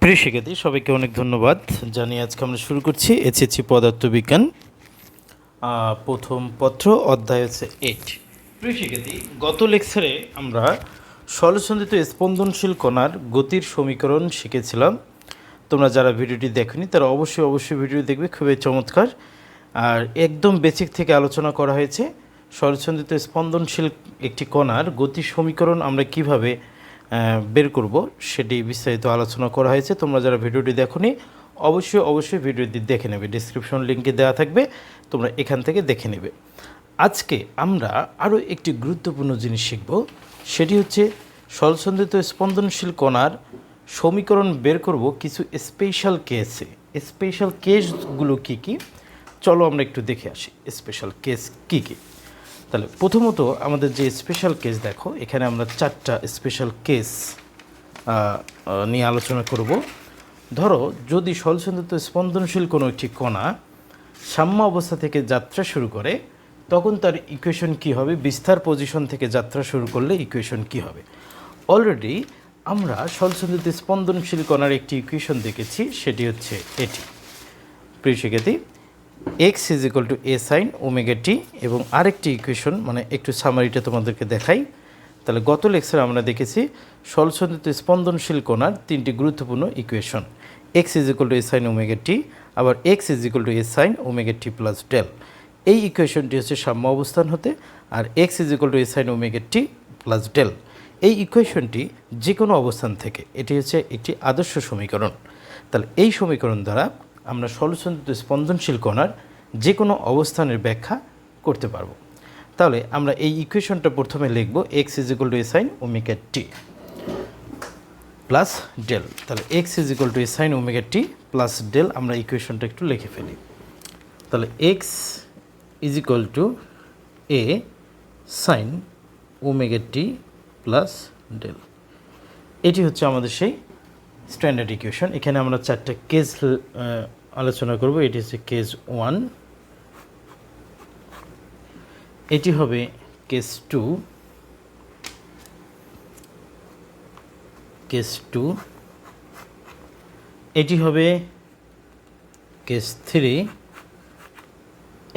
প্রিয় শিক্ষার্থী, সবাইকে অনেক ধন্যবাদ। জানিয়ে আজকে আমরা শুরু করছি এসএসসি পদার্থবিজ্ঞান প্রথম পত্র, অধ্যায় হচ্ছে এইট প্রিয় শিক্ষার্থী, গত লেকচারে আমরা সলসন্দিত স্পন্দনশীল কণার গতির সমীকরণ শিখেছিলাম। তোমরা যারা ভিডিওটি দেখনি, তারা অবশ্যই অবশ্যই ভিডিও দেখবে, খুবই চমৎকার। আর একদম বেসিক থেকে আলোচনা করা হয়েছে সরচন্দিত স্পন্দনশীল একটি কণার গতি সমীকরণ আমরা কীভাবে বের করব, সেটি বিস্তারিত আলোচনা করা হয়েছে। তোমরা যারা ভিডিওটি দেখোনি, অবশ্যই অবশ্যই ভিডিওটি দেখে নেবে। ডিসক্রিপশন লিঙ্কে দেওয়া থাকবে, তোমরা এখান থেকে দেখে নেবে। আজকে আমরা আরও একটি গুরুত্বপূর্ণ জিনিস শিখব, সেটি হচ্ছে সলসন্দিত স্পন্দনশীল কণার সমীকরণ বের করব কিছু স্পেশাল কেসে স্পেশাল কেসগুলো কি কি? চলো আমরা একটু দেখে আসি স্পেশাল কেস কি কি? তাহলে প্রথমত আমাদের যে স্পেশাল কেস দেখো, এখানে আমরা চারটা স্পেশাল কেস নিয়ে আলোচনা করব। ধরো, যদি সলসন্দিত স্পন্দনশীল কোনো একটি কণা সাম্য অবস্থা থেকে যাত্রা শুরু করে, তখন তার ইকুয়েশন কি হবে? বিস্তার পজিশন থেকে যাত্রা শুরু করলে ইকুয়েশন কি হবে? অলরেডি আমরা সলসন্দিত স্পন্দনশীল কণার একটি ইকুয়েশন দেখেছি, সেটি হচ্ছে এটি। প্রিয় শিক্ষার্থী x is equal to a sine omega t এবং আরেকটি ইকুয়েশন মানে একটু সামারিটা তোমাদেরকে দেখাই। তাহলে গত লেকচারে আমরা দেখেছি সলসন্দিত স্পন্দনশীল কণার তিনটি গুরুত্বপূর্ণ equation x is equal to a sine omega আবার x is equal to a sine omega plus del এই ইকুয়েশনটি হচ্ছে সাম্য অবস্থান হতে, আর x is equal to a sine omega plus del এই ইকুয়েশনটি যে কোনো অবস্থান থেকে, এটি হচ্ছে একটি আদর্শ সমীকরণ। তাহলে এই সমীকরণ দ্বারা আমরা সলসন্দিত স্পন্দনশীল কণার যে কোনো অবস্থানের ব্যাখ্যা করতে পারব। তাহলে আমরা এই ইকুয়েশনটা প্রথমে লিখব x is equal to a sine omega t plus del তাহলে x is equal to a sine omega t plus del আমরা ইকুয়েশনটা একটু লিখে ফেলি। তাহলে x is equal to a sine omega t plus del এটি হচ্ছে আমাদের সেই স্ট্যান্ডার্ড ইকুয়েশন এখানে আমরা চারটা কেস আলোচনা করব। এটি হচ্ছে কেস ওয়ান এটি হবে কেস টু কেস টু এটি হবে কেস থ্রি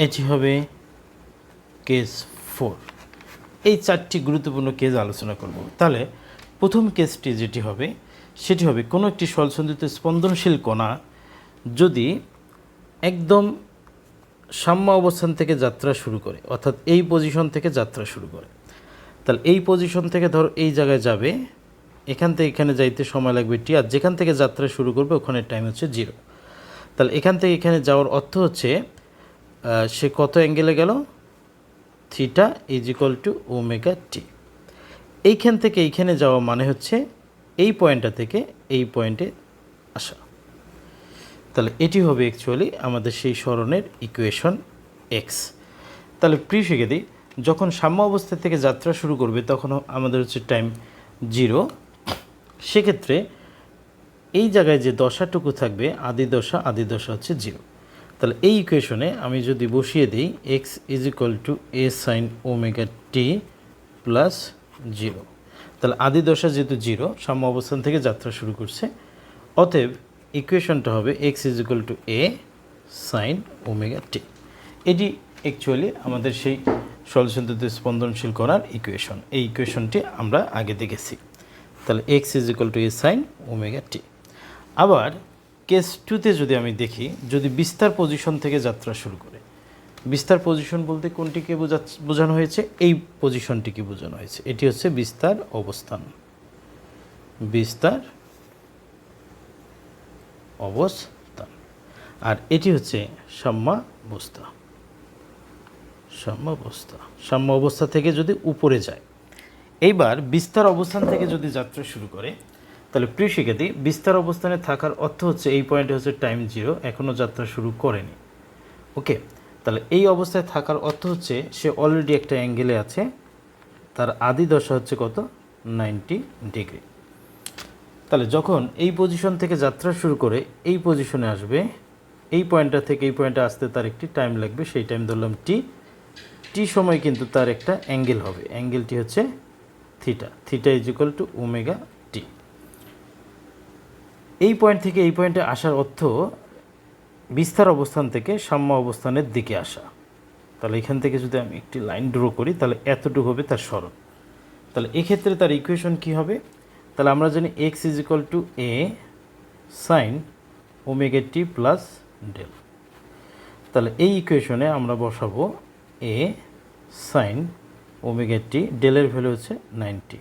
এটি হবে কেস ফোর এই চারটি গুরুত্বপূর্ণ কেস আলোচনা করব। তাহলে প্রথম কেসটি যেটি হবে সেটি হবে, কোনো একটি সলসন্দিত স্পন্দনশীল কণা যদি একদম সাম্য অবস্থান থেকে যাত্রা শুরু করে, অর্থাৎ এই পজিশন থেকে যাত্রা শুরু করে। তাহলে এই পজিশন থেকে ধরো এই জায়গায় যাবে, এখান থেকে এখানে যাইতে সময় লাগবে টি আর যেখান থেকে যাত্রা শুরু করবে ওখানে টাইম হচ্ছে জিরো তাহলে এখান থেকে এখানে যাওয়ার অর্থ হচ্ছে সে কত অ্যাঙ্গেলে গেল? Theta is equal to omega t এইখান থেকে এইখানে যাওয়া মানে হচ্ছে এই পয়েন্টটা থেকে এই পয়েন্টে আসা। তাহলে এটি হবে অ্যাকচুয়ালি আমাদের সেই স্মরণের ইকুয়েশন এক্স তাহলে প্রিয় শিখেদি যখন সাম্য অবস্থা থেকে যাত্রা শুরু করবে, তখন আমাদের হচ্ছে টাইম জিরো সেক্ষেত্রে এই জায়গায় যে দশাটুকু থাকবে, আদি দশা আদি দশা হচ্ছে জিরো তাহলে এই ইকুয়েশনে আমি যদি বসিয়ে দিই x is equal to a sine omega t plus zero তাহলে আদি দশা যেহেতু জিরো, সাম্য অবস্থান থেকে যাত্রা শুরু করছে, অতএব ইকুয়েশনটা হবে x is equal to a sine omega t এটি অ্যাকচুয়ালি আমাদের সেই সলসন্দিত স্পন্দনশীল করার ইকুয়েশন এই ইকুয়েশনটি আমরা আগে দেখেছি। তাহলে x is equal to a sine omega t আবার কেস টুতে যদি আমি দেখি, যদি বিস্তার পজিশন থেকে যাত্রা শুরু করে বিস্তার পজিশন বলতে কোনটিকে বোঝা বোঝানো হয়েছে? এই পজিশনটিকে বোঝানো হয়েছে। এটি হচ্ছে বিস্তার অবস্থান। বিস্তার অবস্থান। আর এটি হচ্ছে সাম্যাবস্থা। সাম্যাবস্থা। সাম্য অবস্থা থেকে যদি উপরে যায়, এইবার বিস্তার অবস্থান থেকে যদি যাত্রা শুরু করে, তাহলে প্রিয় শিক্ষার্থী, বিস্তার অবস্থানে থাকার অর্থ হচ্ছে এই পয়েন্টে হচ্ছে টাইম জিরো এখনও যাত্রা শুরু করেনি। ওকে তাহলে এই অবস্থায় থাকার অর্থ হচ্ছে সে অলরেডি একটা অ্যাঙ্গেলে আছে, তার আদি দশা হচ্ছে কত? নাইনটি ডিগ্রি তাহলে যখন এই পজিশন থেকে যাত্রা শুরু করে এই পজিশনে আসবে, এই পয়েন্টটা থেকে এই পয়েন্টে আসতে তার একটি টাইম লাগবে, সেই টাইম ধরলাম টি টি সময় কিন্তু তার একটা অ্যাঙ্গেল হবে। অ্যাঙ্গেলটি হচ্ছে theta theta is equal to omega t এই পয়েন্ট থেকে এই পয়েন্টে আসার অর্থ বিস্তার অবস্থান থেকে সাম্য অবস্থানের দিকে আসা। তাহলে এখান থেকে যদি আমি একটি লাইন ড্র করি, তাহলে এতটুকু হবে তার সরণ তাহলে এক্ষেত্রে তার ইকুয়েশন কি হবে? তাহলে আমরা জানি x is equal to a sine omega t plus del তাহলে এই ইকুয়েশনে আমরা বসাবো এ সাইন ওমেগা টি ডেলের ভ্যালু হচ্ছে নাইনটি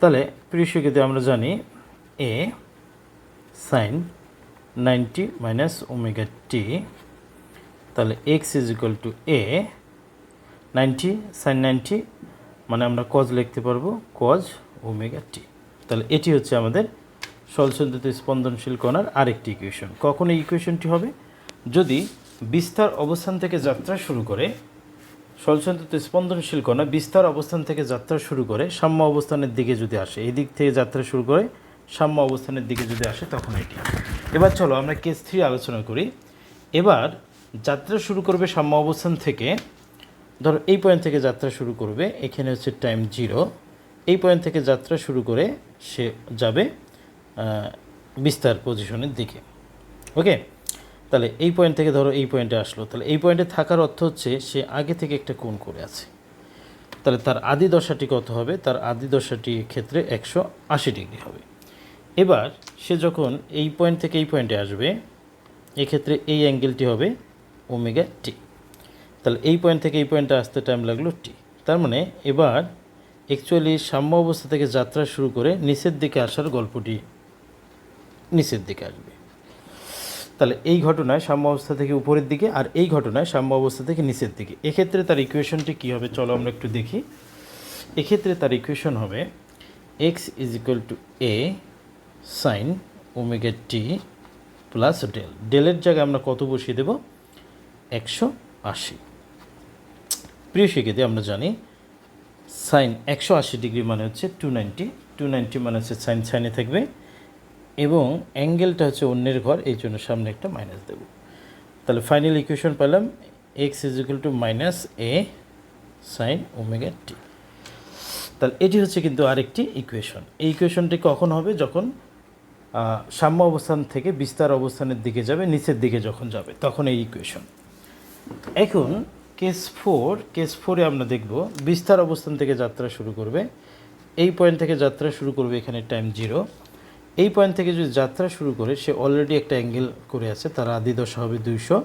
তাহলে প্রিয়সিকিতে আমরা জানি a sine ninety minus omega t, তাহলে x is equal to a ninety sine ninety মানে আমরা কজ লিখতে পারব কজ ওমেগা টি। তাহলে এটি হচ্ছে আমাদের সলসন্দিত স্পন্দনশীল কণার আরেকটি ইকুয়েশন কখন এই ইকুয়েশনটি হবে? যদি বিস্তার অবস্থান থেকে যাত্রা শুরু করে, সলসন্দিত স্পন্দনশীল কণা বিস্তার অবস্থান থেকে যাত্রা শুরু করে, সাম্য অবস্থানের দিকে যদি আসে এই দিক থেকে যাত্রা শুরু করে, সাম্য অবস্থানের দিকে যদি আসে, তখন এটি এবার চলো আমরা কেস থ্রি আলোচনা করি। এবার যাত্রা শুরু করবে সাম্য অবস্থান থেকে। ধরো এই পয়েন্ট থেকে যাত্রা শুরু করবে, এখানে হচ্ছে টাইম জিরো এই পয়েন্ট থেকে যাত্রা শুরু করে সে যাবে বিস্তার পজিশনের দিকে। ওকে তাহলে এই পয়েন্ট থেকে ধরো এই পয়েন্টে আসলো। তাহলে এই পয়েন্টে থাকার অর্থ হচ্ছে সে আগে থেকে একটা কোণ করে আছে। তাহলে তার আদি দশাটি কত হবে? তার আদি দশাটি ক্ষেত্রে একশো আশি ডিগ্রি হবে। এবার সে যখন এই পয়েন্ট থেকে এই পয়েন্টে আসবে, এক্ষেত্রে এই অ্যাঙ্গেলটি হবে ওমেগা টি তাহলে এই পয়েন্ট থেকে এই পয়েন্টে আসতে টাইম লাগল টি তার মানে এবার অ্যাকচুয়ালি সাম্য অবস্থা থেকে যাত্রা শুরু করে নিচের দিকে আসার গল্পটি নিচের দিকে আসবে। তাহলে এই ঘটনায় সাম্য অবস্থা থেকে উপরের দিকে আর এই ঘটনায় সাম্য অবস্থা থেকে নিচের দিকে। এক্ষেত্রে তার ইকুয়েশনটি কী হবে? চলো আমরা একটু দেখি। এক্ষেত্রে তার ইকুয়েশন হবে x is equal to a sine omega t plus del. ডেলের জায়গায় আমরা কত বসিয়ে দেব? একশো আশি। প্রিয় শিক্ষিতে আমরা জানি সাইন একশো আশি ডিগ্রি মানে হচ্ছে টু নাইনটি। টু নাইনটি মানে হচ্ছে সাইন সাইনে থাকবে এবং অ্যাঙ্গেলটা হচ্ছে অন্যের ঘর, এই জন্য সামনে একটা মাইনাস দেব। তাহলে ফাইনাল ইকুয়েশন পেলাম, x is equal to minus a sine omega t. তাহলে এটি হচ্ছে কিন্তু আরেকটি ইকুয়েশন। এই ইকুয়েশনটি কখন হবে? যখন সাম্য অবস্থান থেকে বিস্তার অবস্থানের দিকে যাবে, নিচের দিকে যখন যাবে, তখন এই ইকুয়েশন এখন কেস ফোর কেস ফোরে আমরা দেখব, বিস্তার অবস্থান থেকে যাত্রা শুরু করবে। এই পয়েন্ট থেকে যাত্রা শুরু করবে এখানে টাইম জিরো এই পয়েন্ট থেকে যদি যাত্রা শুরু করে, সে অলরেডি একটা অ্যাঙ্গেল করে আছে, তার আদি দশা হবে দুইশো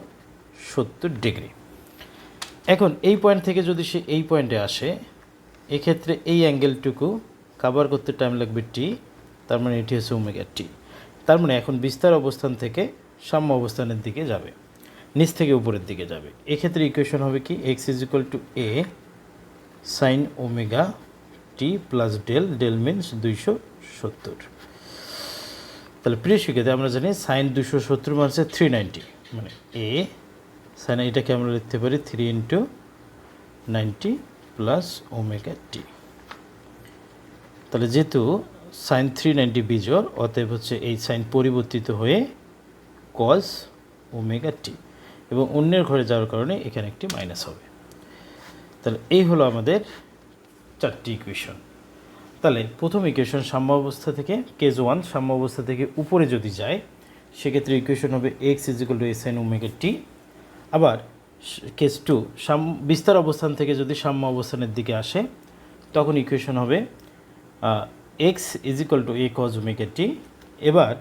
সত্তর ডিগ্রি এখন এই পয়েন্ট থেকে যদি সে এই পয়েন্টে আসে, এক্ষেত্রে এই অ্যাঙ্গেলটুকু কাভার করতে টাইম লাগবে টি তার মানে এটি হচ্ছে ওমেগা টি তার মানে এখন বিস্তার অবস্থান থেকে সাম্য অবস্থানের দিকে যাবে, নিচ থেকে উপরের দিকে যাবে। এক্ষেত্রে ইকুয়েশন হবে কি? X is equal to a sine omega t plus del del means দুইশো সত্তর। তাহলে প্রিয় শিক্ষার্থী, আমরা জানি সাইন দুশো সত্তর মানে হচ্ছে থ্রি নাইনটি মানে এ সাইন এটাকে আমরা লিখতে পারি three into ninety plus omega t তাহলে যেহেতু সাইন থ্রি নাইনটি বিজোর অতএব হচ্ছে এই সাইন পরিবর্তিত হয়ে কজ ওমেগা টি এবং অন্যের ঘরে যাওয়ার কারণে এখানে একটি মাইনাস হবে। তাহলে এই হলো আমাদের চারটি ইকুয়েশন তাহলে প্রথম ইকুয়েশন সাম্য অবস্থা থেকে কেজ ওয়ান সাম্য অবস্থা থেকে উপরে যদি যায়, সেক্ষেত্রে ইকুয়েশন হবে x is equal to S N omega t আবার কেস টু সাম, বিস্তার অবস্থান থেকে যদি সাম্য অবস্থানের দিকে আসে, তখন ইকুয়েশন হবে x is equal to a cos omega t এবার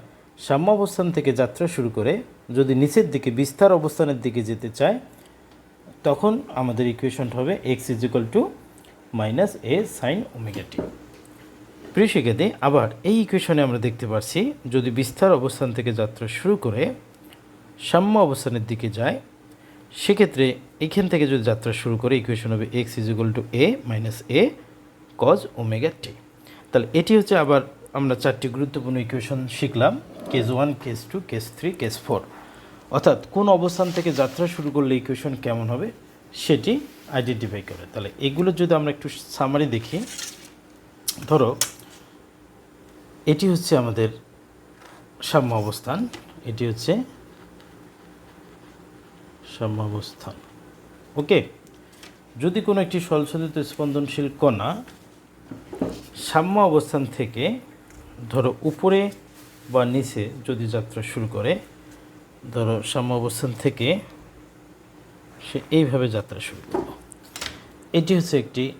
সাম্য অবস্থান থেকে যাত্রা শুরু করে যদি নিচের দিকে বিস্তার অবস্থানের দিকে যেতে চায়, তখন আমাদের ইকুয়েশনটা হবে x is equal to minus a sine omega t প্রিয় শিক্ষার্থী, আবার এই ইকুয়েশনে আমরা দেখতে পাচ্ছি যদি বিস্তার অবস্থান থেকে যাত্রা শুরু করে সাম্য অবস্থানের দিকে যায়, সেক্ষেত্রে এখান থেকে যদি যাত্রা শুরু করে ইকুয়েশন হবে x is equal to a minus a cos omega t তাহলে এটি হচ্ছে আবার আমরা চারটি গুরুত্বপূর্ণ ইকুয়েশন শিখলাম case one case two case three case four অর্থাৎ কোন অবস্থান থেকে যাত্রা শুরু করলে ইকুয়েশন কেমন হবে সেটি আইডেন্টিফাই করে। তাহলে এগুলো যদি আমরা একটু সামারি দেখি, ধরো এটি হচ্ছে আমাদের সাম্য অবস্থান, এটি হচ্ছে সাম্য অবস্থান। ওকে যদি কোনো একটি সলসলিত স্পন্দনশীল কণা সাম্য অবস্থান থেকে ধরো উপরে বা নিচে যদি যাত্রা শুরু করে, ধরো সাম্য অবস্থান থেকে সে এইভাবে যাত্রা শুরু করল। এটি হচ্ছে একটি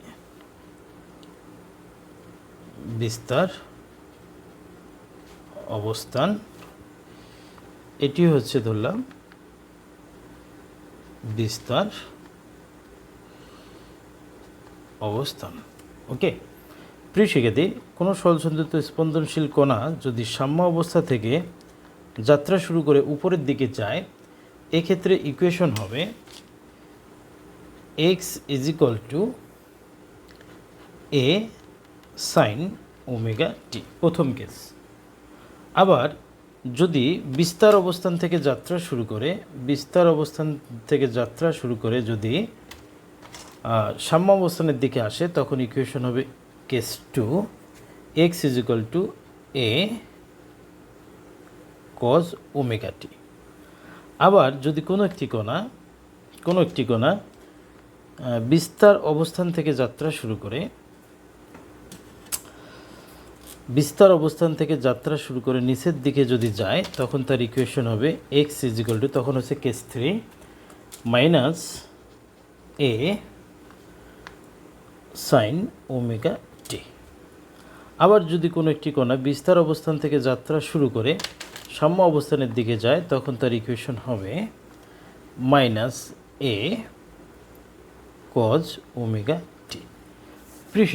বিস্তার অবস্থান। এটি হচ্ছে ধরলাম বিস্তার অবস্থান। ওকে? প্রিয় শিক্ষার্থী, কোনো সলসন্দিত স্পন্দনশীল কণা যদি সাম্য অবস্থা থেকে যাত্রা শুরু করে উপরের দিকে যায়, এক্ষেত্রে ইকুয়েশন হবে x is equal to a sine omega t প্রথম কেস আবার যদি বিস্তার অবস্থান থেকে যাত্রা শুরু করে, বিস্তার অবস্থান থেকে যাত্রা শুরু করে যদি সাম্য অবস্থানের দিকে আসে, তখন ইকুয়েশন হবে case two x is equal to a cos omega t আবার যদি কোনো একটি কণা, কোনো একটি কণা বিস্তার অবস্থান থেকে যাত্রা শুরু করে, বিস্তার অবস্থান থেকে যাত্রা শুরু করে নিচের দিকে যদি যায়, তখন তার ইকুয়েশন হবে এক্স ইজিক্যাল টু তখন হচ্ছে case three minus a sine omega আবার যদি কোনো একটি কণা বিস্তার অবস্থান থেকে যাত্রা শুরু করে সাম্য অবস্থানের দিকে যায়, তখন তার ইকুয়েশন হবে minus a cos omega t প্রিয়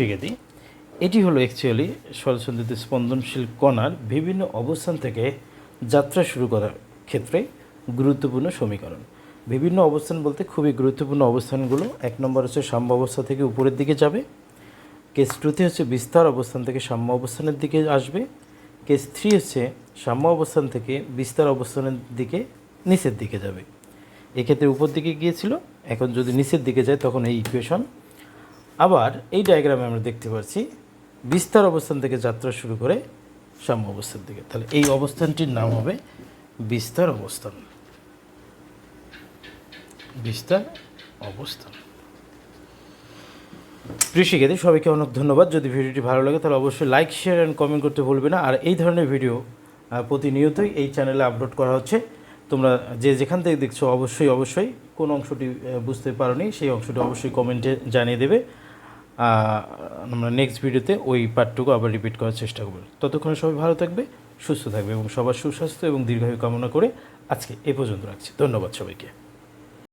এটি হলো অ্যাকচুয়ালি সরসন্দিত স্পন্দনশীল কণার বিভিন্ন অবস্থান থেকে যাত্রা শুরু করার ক্ষেত্রে গুরুত্বপূর্ণ সমীকরণ। বিভিন্ন অবস্থান বলতে খুবই গুরুত্বপূর্ণ অবস্থানগুলো, এক নম্বর হচ্ছে সাম্য অবস্থা থেকে উপরের দিকে যাবে কেস টুতে হচ্ছে বিস্তার অবস্থান থেকে সাম্য অবস্থানের দিকে আসবে। কেস থ্রি হচ্ছে সাম্য অবস্থান থেকে বিস্তার অবস্থানের দিকে নিচের দিকে যাবে। এক্ষেত্রে উপর দিকে গিয়েছিল, এখন যদি নিচের দিকে যায় তখন এই ইকুয়েশন আবার এই ডায়াগ্রামে আমরা দেখতে পাচ্ছি, বিস্তার অবস্থান থেকে যাত্রা শুরু করে সাম্য অবস্থান দিকে। তাহলে এই অবস্থানটির নাম হবে বিস্তার অবস্থান। বিস্তার অবস্থান। শিক্ষার্থী সবাইকে অনেক ধন্যবাদ। যদি ভিডিওটি ভালো লাগে, তাহলে অবশ্যই লাইক শেয়ার অ্যান্ড কমেন্ট করতে ভুলবে না। আর এই ধরনের ভিডিও প্রতিনিয়তই এই চ্যানেলে আপলোড করা হচ্ছে। তোমরা যে যেখান থেকে দেখছ, অবশ্যই অবশ্যই কোন অংশটি বুঝতে পারোনি, সেই অংশটি অবশ্যই কমেন্টে জানিয়ে দেবে। আমরা নেক্সট ভিডিওতে ওই পার্টটুকু আবার রিপিট করার চেষ্টা করব। ততক্ষণে সবাই ভালো থাকবে, সুস্থ থাকবে এবং সবার সুস্বাস্থ্য এবং দীর্ঘায়ু কামনা করে আজকে এ পর্যন্ত রাখছি। ধন্যবাদ সবাইকে।